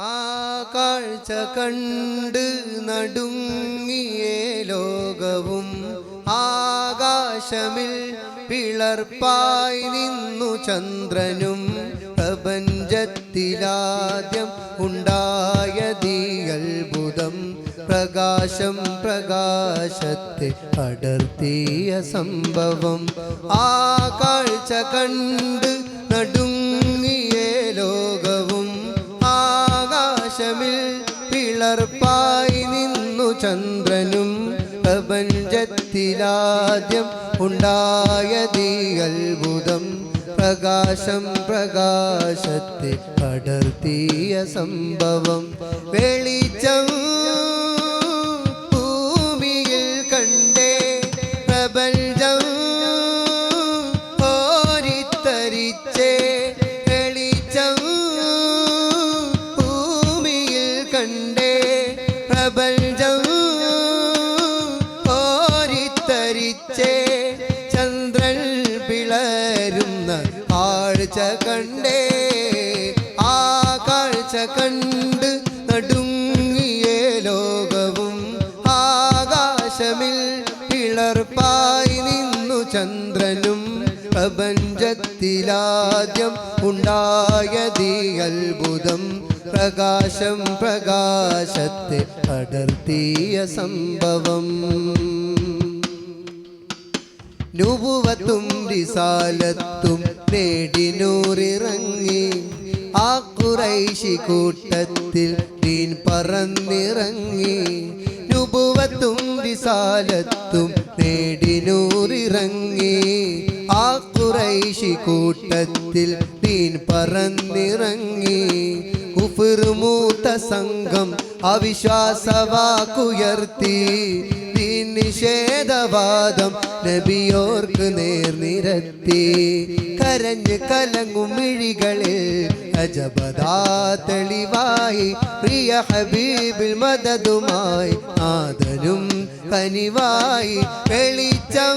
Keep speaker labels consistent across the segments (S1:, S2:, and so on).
S1: ആ കാഴ്ച കണ്ട് നടുങ്ങിയ ലോകവും. ആകാശമിൽ പിളർപ്പായി നിന്നു ചന്ദ്രനും. പ്രപഞ്ചത്തിലാദ്യം ഉണ്ടായതീ അത്ഭുതം പ്രകാശം പ്രകാശത്തെ പടർത്തിയ സംഭവം. ആ കാഴ്ച കണ്ട് ആകാശമിൽ പിളർപ്പായി നിന്നു ചന്ദ്രനും പ്രപഞ്ചത്തിലാദ്യം ഉണ്ടായതീ അത്ഭുതം പ്രകാശം പ്രകാശത്തെ പടർത്തിയ സംഭവം വെളിച്ചം പ്രപഞ്ചം ഓരിത്തരിച്ചേ ചന്ദ്രൻ പിളരുന്ന ആഴ്ച കണ്ടേ. ആ കാഴ്ച കണ്ട് നടുങ്ങിയ ലോകവും ആകാശമിൽ പിളർപ്പായി നിന്നു ചന്ദ്രനും പ്രപഞ്ചത്തിലാദ്യം ഉണ്ടായതീ അത്ഭുതം പ്രകാശം പ്രകാശത്തെ പടർത്തിയ സംഭവം. നുപുവത്തും റിസാലത്തും നേടി നൂറിറങ്ങി. ആ കുറൈശി കൂട്ടത്തിൽ തീൻ പറന്നിറങ്ങി. നുപുവത്തും റിസാലത്തും നേടി നൂറിറങ്ങി. ആ കുറൈശി കൂട്ടത്തിൽ തീൻ പറന്നിറങ്ങി. കുഫിർ മൂത്ത സംഘം അവിശ്വാസവാക്കുയർത്തി. നിഷേധവാദം നബിയോർക്ക് നേർനിരത്തി കരഞ്ഞ് കലങ്ങും മിഴികളിൽ അജബദാ തെളിവായി. പ്രിയ ഹബീബിൽ മദതുമായി ആദരും കനിവായി. വെളിച്ചം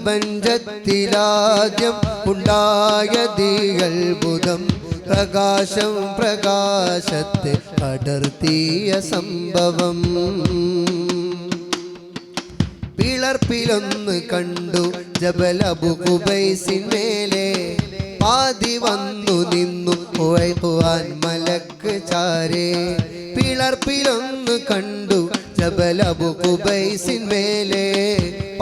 S1: പ്രപഞ്ചത്തിലാദ്യം ഉണ്ടായതീ അത്ഭുതം പ്രകാശം പ്രകാശത്തെ പടർത്തിയ സംഭവം. പിളർപ്പിലൊന്ന് കണ്ടു ജബലബുബൈസിന്മേലെ പാതി വന്നു നിന്നു ഉഴക്കുവാൻ മലക്ക് ചാരേ. പിളർപ്പിലൊന്ന് കണ്ടു ജബലബു കുബൈസിന്മേലെ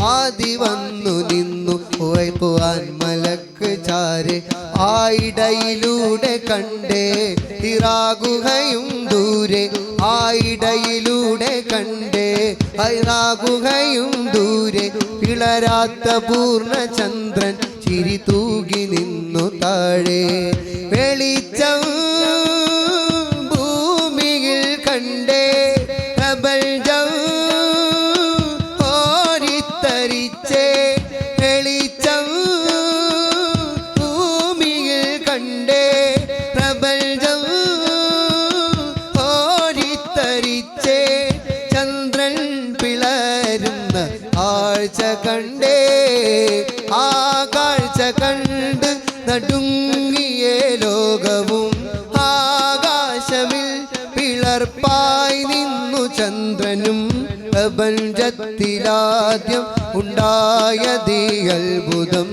S1: പാതി വന്നു നിന്നു ഉഴക്കുവാൻ മലക്ക് ചാരെ. ആയിടയിലൂടെ കണ്ടേ ഇറാകുകയും ദൂരെ. ആയിടയിലൂടെ കണ്ടേ ഐറാകുകയും ദൂരെ. പിളരാത്ത പൂർണചന്ദ്രൻ ചിരി തൂകി നിന്നു താഴെ. വെളിച്ചം ചന്ദ്രൻ പിളരുന്ന ആഴ്ച കണ്ടേ ആ കാഴ്ച കണ്ട് നടുങ്ങിയ ലോകവും ആകാശമിൽ പിളർപ്പായി നിന്നു. ചന്ദ്രനും പ്രപഞ്ചത്തിലാദ്യം ഉണ്ടായതീ അത്ഭുതം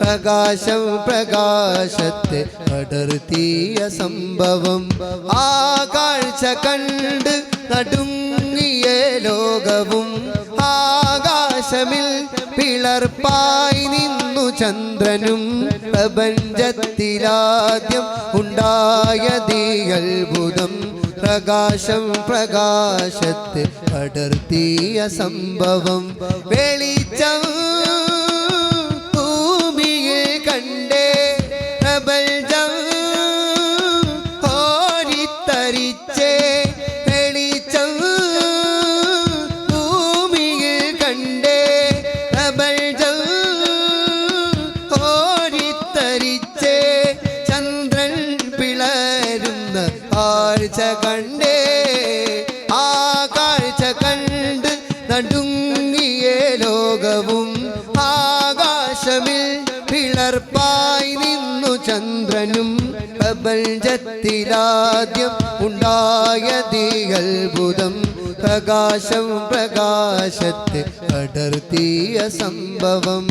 S1: പ്രകാശം പ്രകാശത്തെ പടർത്തിയ സംഭവം. ആ കാഴ്ച കണ്ട് നടുങ്ങിയ ലോകവും ആകാശമിൽ പിളർപ്പായി നിന്നു ചന്ദ്രനും പ്രപഞ്ചത്തിലാദ്യം ഉണ്ടായതീ അത്ഭുതം പ്രകാശം പ്രകാശത്തെ പടർത്തിയ സംഭവം വെളിച്ചം കണ്ടേ ആ കാഴ്ച കണ്ട് നടുങ്ങിയ ലോകവും ആകാശമിൽ പിളർപ്പായി നിന്നു ചന്ദ്രനും. പ്രപഞ്ചത്തിലാദ്യം ഉണ്ടായ അത്ഭുതം പ്രകാശം പ്രകാശത്തെ പടർത്തിയ സംഭവം.